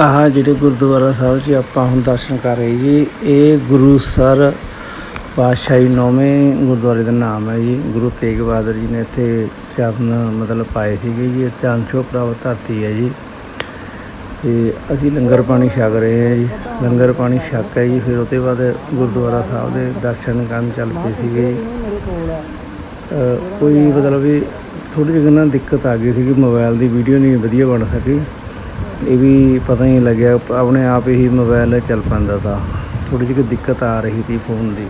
ਆਹ ਜਿਹੜੇ ਗੁਰਦੁਆਰਾ ਸਾਹਿਬ 'ਚ ਆਪਾਂ ਹੁਣ ਦਰਸ਼ਨ ਕਰ ਰਹੇ ਜੀ, ਇਹ ਗੁਰੂ ਸਰ ਪਾਤਸ਼ਾਹੀ ਨੌਵੇਂ ਗੁਰਦੁਆਰੇ ਦਾ ਨਾਮ ਹੈ ਜੀ। ਗੁਰੂ ਤੇਗ ਬਹਾਦਰ ਜੀ ਨੇ ਇੱਥੇ ਚਰਨ ਮਤਲਬ ਪਾਏ ਸੀਗੇ ਜੀ ਇੱਥੇ ਅੰਸ਼ੋ ਪ੍ਰਾਪਤ ਧਰਤੀ ਹੈ ਜੀ। ਤੇ ਅਸੀਂ ਲੰਗਰ ਪਾਣੀ ਛਕ ਰਹੇ ਹਾਂ ਜੀ। ਲੰਗਰ ਪਾਣੀ ਛਕ ਹੈ ਜੀ, ਫਿਰ ਉਹਦੇ ਬਾਅਦ ਗੁਰਦੁਆਰਾ ਸਾਹਿਬ ਦੇ ਦਰਸ਼ਨ ਕਰਨ ਚੱਲ ਪਏ ਸੀਗੇ ਕੋਈ ਮਤਲਬ ਵੀ ਥੋੜੀ ਜਿਹੀ ਨਾ ਦਿੱਕਤ ਆ ਗਈ ਸੀ ਕਿ ਮੋਬਾਈਲ ਦੀ ਵੀਡੀਓ ਨਹੀਂ ਵਧੀਆ ਬਣ ਸਕੀ। ਇਹ ਵੀ ਪਤਾ ਹੀ ਨਹੀਂ ਲੱਗਿਆ। ਆਪਣੇ ਆਪ ਹੀ ਮੋਬਾਈਲ ਚੱਲ ਪੈਂਦਾ ਤਾਂ। ਥੋੜੀ ਜਿਹੀ ਦਿੱਕਤ ਆ ਰਹੀ ਸੀ ਫੋਨ ਦੀ।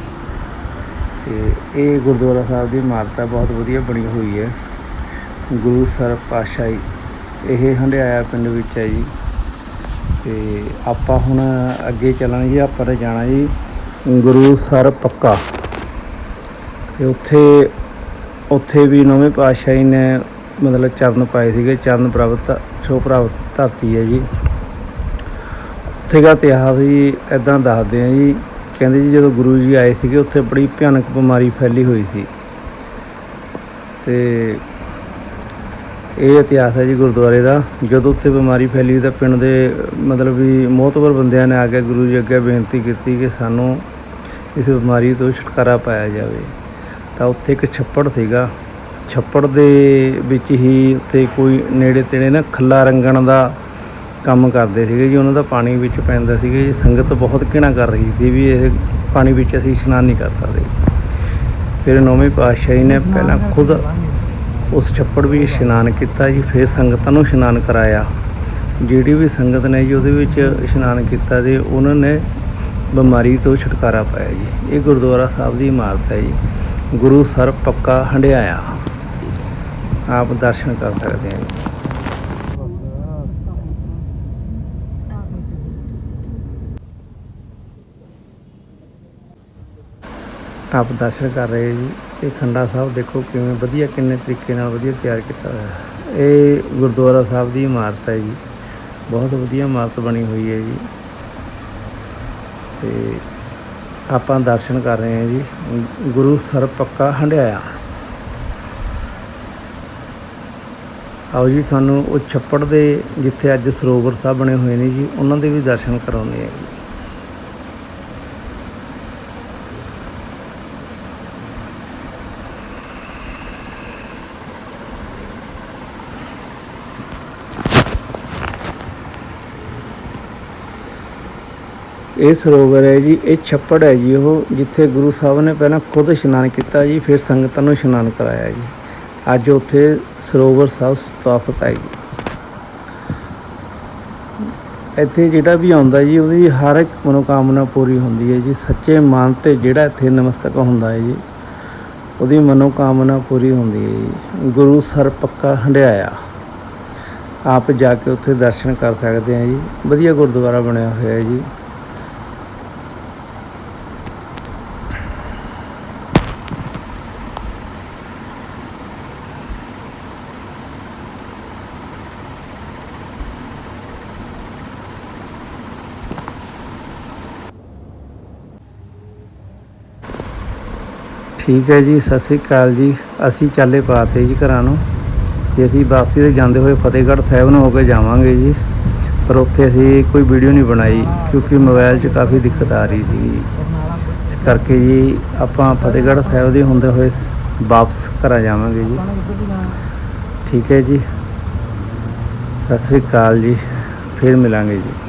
ਤੇ ਇਹ ਗੁਰਦੁਆਰਾ ਸਾਹਿਬ ਦੀ ਇਮਾਰਤ ਹੈ ਬਹੁਤ ਵਧੀਆ ਬਣੀ ਹੋਈ ਹੈ। ਗੁਰੂ ਸਰ ਪਾਤਸ਼ਾਹੀ, ਇਹ ਹੰਡਿਆਇਆ ਪਿੰਡ ਵਿੱਚ ਹੈ ਜੀ। ਤੇ ਆਪਾਂ ਹੁਣ ਅੱਗੇ ਚੱਲਣਾ ਜੀ, ਆਪਾਂ ਨੇ ਜਾਣਾ ਜੀ ਗੁਰੂ ਸਰ ਪੱਕਾ। ਤੇ ਉੱਥੇ ਉੱਥੇ ਵੀ ਨਵੇਂ ਪਾਤਸ਼ਾਹੀ ਨੇ ਮਤਲਬ ਚਰਨ ਪਾਏ ਸੀਗੇ, ਚਰਨ ਪ੍ਰਾਪਤ ਛੋ ਪ੍ਰਾਪਤ ਧਰਤੀ ਹੈ ਜੀ। ਉੱਥੇ ਦਾ ਇਤਿਹਾਸ ਜੀ ਇਦਾਂ ਦੱਸਦੇ ਆ ਜੀ। ਕਹਿੰਦੇ ਜੀ ਜਦੋਂ ਗੁਰੂ ਜੀ ਆਏ ਸੀਗੇ, ਉੱਥੇ ਬੜੀ ਭਿਆਨਕ ਬਿਮਾਰੀ ਫੈਲੀ ਹੋਈ ਸੀ। ਤੇ ਇਹ ਇਤਿਹਾਸ ਹੈ ਜੀ ਗੁਰਦੁਆਰੇ ਦਾ। ਜਦੋਂ ਉੱਥੇ ਬਿਮਾਰੀ ਫੈਲੀ ਤਾਂ ਪਿੰਡ ਦੇ ਮਤਲਬ ਵੀ ਮੋਹਤਵਰ ਬੰਦਿਆਂ ਨੇ ਆ ਕੇ ਗੁਰੂ ਜੀ ਅੱਗੇ ਬੇਨਤੀ ਕੀਤੀ ਕਿ ਸਾਨੂੰ ਇਸ ਬਿਮਾਰੀ ਤੋਂ ਛੁਟਕਾਰਾ ਪਾਇਆ ਜਾਵੇ। ਤਾਂ ਉੱਥੇ ਇੱਕ ਛੱਪੜ ਸੀਗਾ। ਛੱਪੜ ਦੇ ਵਿੱਚ ਹੀ ਉੱਥੇ ਕੋਈ ਨੇੜੇ ਤੇੜੇ ਨਾ ਖੱਲਾ ਰੰਗਣ ਦਾ ਕੰਮ ਕਰਦੇ ਸੀਗੇ ਜੀ, ਉਹਨਾਂ ਦਾ ਪਾਣੀ ਵਿੱਚ ਪੈਂਦਾ ਸੀਗਾ ਜੀ। ਸੰਗਤ ਬਹੁਤ ਘਿਣਾ ਕਰ ਰਹੀ ਸੀ ਵੀ ਇਹ ਪਾਣੀ ਵਿੱਚ ਅਸੀਂ ਇਸ਼ਨਾਨ ਨਹੀਂ ਕਰ ਸਕਦੇ। ਫਿਰ ਨੌਵੇਂ ਪਾਤਸ਼ਾਹੀ ਨੇ ਪਹਿਲਾਂ ਖੁਦ ਉਸ ਛੱਪੜ ਵਿੱਚ ਇਸ਼ਨਾਨ ਕੀਤਾ ਜੀ, ਫਿਰ ਸੰਗਤਾਂ ਨੂੰ ਇਸ਼ਨਾਨ ਕਰਾਇਆ। ਜਿਹੜੀ ਵੀ ਸੰਗਤ ਨੇ ਜੀ, ਉਹਦੇ ਵਿੱਚ ਇਸ਼ਨਾਨ ਕੀਤਾ ਤੇ ਉਹਨਾਂ ਨੇ ਬਿਮਾਰੀ ਤੋਂ ਛੁਟਕਾਰਾ ਪਾਇਆ ਜੀ। ਇਹ ਗੁਰਦੁਆਰਾ ਸਾਹਿਬ ਦੀ ਇਮਾਰਤ ਹੈ ਜੀ। ਗੁਰੂ ਸਰ ਪੱਕਾ ਹੰਡਿਆਇਆ। ਆਪ ਦਰਸ਼ਨ ਕਰ ਸਕਦੇ ਆ ਜੀ। ਆਪ ਦਰਸ਼ਨ ਕਰ ਰਹੇ ਜੀ। ਇਹ ਖੰਡਾ ਸਾਹਿਬ ਦੇਖੋ ਕਿਵੇਂ ਵਧੀਆ, ਕਿੰਨੇ ਤਰੀਕੇ ਨਾਲ ਵਧੀਆ ਤਿਆਰ ਕੀਤਾ ਹੋਇਆ। ਹੈ ਇਹ ਗੁਰਦੁਆਰਾ ਸਾਹਿਬ ਦੀ ਇਮਾਰਤ ਹੈ ਜੀ। ਬਹੁਤ ਵਧੀਆ ਇਮਾਰਤ ਬਣੀ ਹੋਈ ਹੈ ਜੀ। ਤੇ ਆਪਾਂ ਦਰਸ਼ਨ ਕਰ ਰਹੇ ਹਾਂ ਜੀ। ਗੁਰੂ ਸਰ ਪੱਕਾ ਹੰਡਿਆਇਆ। ਆਓ ਜੀ, ਤੁਹਾਨੂੰ ਉਹ ਛੱਪੜ ਦੇ ਜਿੱਥੇ ਅੱਜ ਸਰੋਵਰ ਸਾਹਿਬ ਬਣੇ ਹੋਏ ਨੇ ਜੀ, ਉਹਨਾਂ ਦੇ ਵੀ ਦਰਸ਼ਨ ਕਰਾਉਂਦੇ ਆ ਜੀ। ਇਹ ਸਰੋਵਰ ਹੈ ਜੀ, ਇਹ ਛੱਪੜ ਹੈ ਜੀ ਉਹ, ਜਿੱਥੇ ਗੁਰੂ ਸਾਹਿਬ ਨੇ ਪਹਿਲਾਂ ਖੁਦ ਇਸ਼ਨਾਨ ਕੀਤਾ ਜੀ, ਫਿਰ ਸੰਗਤਾਂ ਨੂੰ ਇਸ਼ਨਾਨ ਕਰਾਇਆ ਜੀ। ਅੱਜ ਉੱਥੇ ਸਰੋਵਰ ਸਾਹਿਬ ਸਥਾਪਿਤ ਹੈ ਜੀ। ਇੱਥੇ ਜਿਹੜਾ ਵੀ ਆਉਂਦਾ ਜੀ, ਉਹਦੀ ਹਰ ਇੱਕ ਮਨੋਕਾਮਨਾ ਪੂਰੀ ਹੁੰਦੀ ਹੈ ਜੀ। ਸੱਚੇ ਮਨ ਤੇ ਜਿਹੜਾ ਇੱਥੇ ਨਮਸਤਕ ਹੁੰਦਾ ਹੈ ਜੀ, ਉਹਦੀ ਮਨੋਕਾਮਨਾ ਪੂਰੀ ਹੁੰਦੀ ਹੈ ਜੀ। ਗੁਰੂ ਸਰ ਪੱਕਾ ਹੰਡਿਆਇਆ। ਆਪ ਜਾ ਕੇ ਉੱਥੇ ਦਰਸ਼ਨ ਕਰ ਸਕਦੇ ਆ ਜੀ। ਵਧੀਆ ਗੁਰਦੁਆਰਾ ਬਣਿਆ ਹੋਇਆ ਹੈ ਜੀ। ਠੀਕ ਹੈ ਜੀ, ਸਤਿ ਸ੍ਰੀ ਅਕਾਲ ਜੀ। ਅਸੀਂ ਚਾਲੇ ਪਾਤੇ ਜੀ ਘਰਾਂ ਨੂੰ। ਤੇ ਅਸੀਂ ਵਾਪਸੀ ਤੇ ਜਾਂਦੇ ਹੋਏ ਫਤਿਹਗੜ੍ਹ ਸਾਹਿਬ ਨੂੰ ਹੋ ਕੇ ਜਾਵਾਂਗੇ ਜੀ। ਪਰ ਉੱਥੇ ਅਸੀਂ ਕੋਈ ਵੀਡੀਓ ਨਹੀਂ ਬਣਾਈ, ਕਿਉਂਕਿ ਮੋਬਾਈਲ 'ਚ ਕਾਫੀ ਦਿੱਕਤ ਆ ਰਹੀ ਸੀ ਇਸ ਕਰਕੇ ਜੀ ਆਪਾਂ ਫਤਿਹਗੜ੍ਹ ਸਾਹਿਬ ਦੇ ਹੁੰਦੇ ਹੋਏ ਵਾਪਸ ਘਰਾਂ ਜਾਵਾਂਗੇ ਜੀ। ਠੀਕ ਹੈ ਜੀ। ਸਤਿ ਸ੍ਰੀ ਅਕਾਲ ਜੀ। ਫਿਰ ਮਿਲਾਂਗੇ ਜੀ।